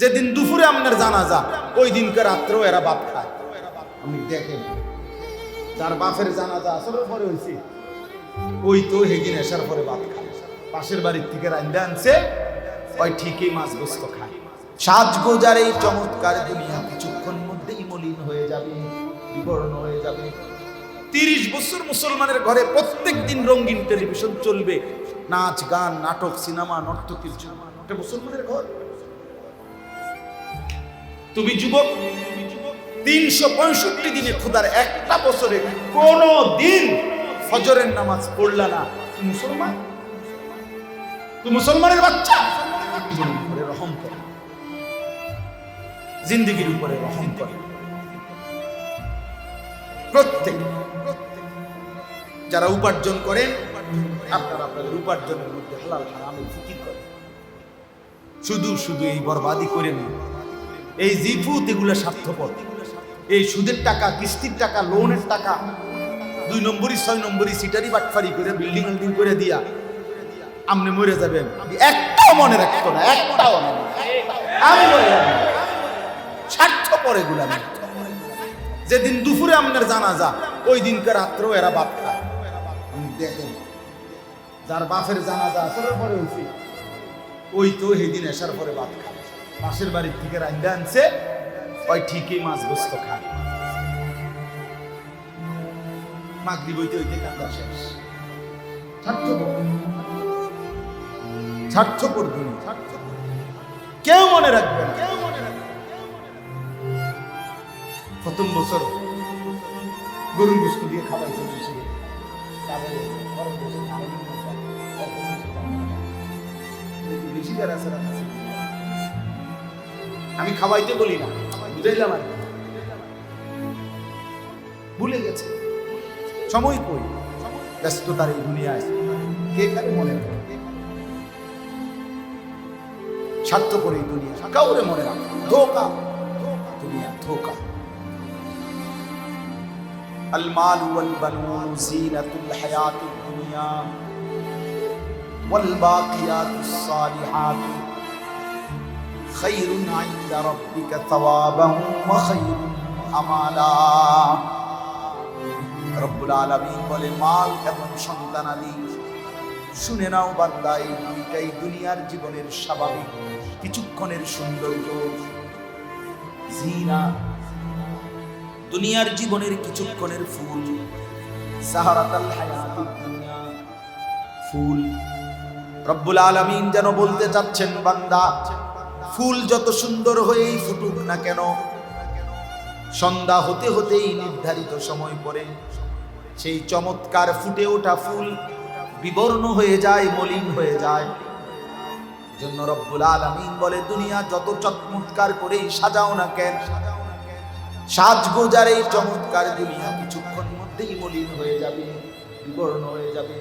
যেদিন দুপুরে আপনার জানাজা, ওই দিনকে রাত্রেও এরা বাপ খায়। আপনি দেখেন, যার বাপের জানাজা আসলে পরে হয়েছে, ওই তো হেদিন আসার পরে বাপ খায়। পাশের বাড়ির থেকে রান্দা আনছে, ওই ঠিকই মাছ গোস্ত খায়। সাজগোজার এই চমৎকার দুনিয়া কিছুক্ষণ মধ্যেই মলিন হয়ে যাবে, বিবর্ণ হয়ে যাবে। তিরিশ বছর মুসলমানের ঘরে প্রত্যেক দিন রঙিন টেলিভিশন চলবে, নাচ, গান, নাটক, সিনেমা, নর্তকীর জন্য। এটা মুসলমানের ঘর। তুমি যুবক, তিনশো পঁয়ষট্টি দিনে খোদার একটা বছরে কোন দিন ফজরের নামাজ পড়লা না। মুসলমান? তুমি মুসলমানের বাচ্চা? রহম করে। জিন্দগির উপরে রহম করে। প্রত্যেক যারা উপার্জন করেন, আপনারা আপনাদের উপার্জনের মধ্যে হালাল হারামের ফিকির করেন। শুধু শুধু এই বরবাদি করে নিন এই জিফুত এগুলো স্বার্থপর। এই সুদের টাকা, কিস্তির টাকা, লোনের টাকা, দুই নম্বরই, ছয় নম্বরই, সিটারি বাটফারি করে, বিল্ডিং বিল্ডিং করে দিয়া আপনি মরে যাবেন। একটাও মনে রাখতো না, একটাও স্বার্থপর এগুলো যেদিন দুপুরে আপনার জানাজা, ওই দিনকে রাত্রেও এরা বাপ খায়। দেখেন, যার বাপের জানাজা আসলে পরে হয়েছে ওই তো সেদিন আসার পরে ভাত খায়। পাশের বাড়ির থেকে রান্দা আনছে, ওই ঠিকই মাছ গোস্ত খায়। মাগরি বইতে হইতে কান্দা শেষ। স্বার্থপর কেউ মনে রাখবে না। প্রথম বছর গরুর গোস্ত দিয়ে খাবার। বেশি যারা আছে। আমি খাওয়াইতে বলি না বুঝাইলাম আর কি। ভুলে গেছে সময় কই ব্যস্ততার এই দুনিয়ায় কে কারে মনে রাখে স্বার্থ করে এই দুনিয়া কাউরে মনে রাখে ধোকা দুনিয়া ধোকা المال والبنون زينة الحياة الدنيا والباقيات الصالحات খাইরুন আইন্দা রাব্বিকা তাওয়াবান ওয়া খাইরুন আমালা। রব্বুল আলামিন বলে, মাল এবং সন্তানাদি শুনে নাও বান্দা, এই দুইটাই দুনিয়ার জীবনের স্বাভাবিক, কিছুক্ষণের সৌন্দর্য। জিনা, দুনিয়ার জীবনের কিছুক্ষণের ফুল। সাহারাতাল ফুল। রব্বুল আলামিন যেন বলতে চাচ্ছেন, বান্দা ফুল যত সুন্দর হয়েই ফুটুক না কেন, সন্ধ্যা হতে হতেই নির্ধারিত সময় পরে সেই চমৎকার ফুটে ওঠা ফুল বিবর্ণ হয়ে যায়, মলিন হয়ে যায়। জন্য রব্বুল আলামিন বলে, দুনিয়া যত চমৎকার করেই সাজাও না কেন, সাজগোজার এই চমৎকার দুনিয়া কিছুক্ষণ মধ্যেই মলিন হয়ে যাবে, বিবর্ণ হয়ে যাবে।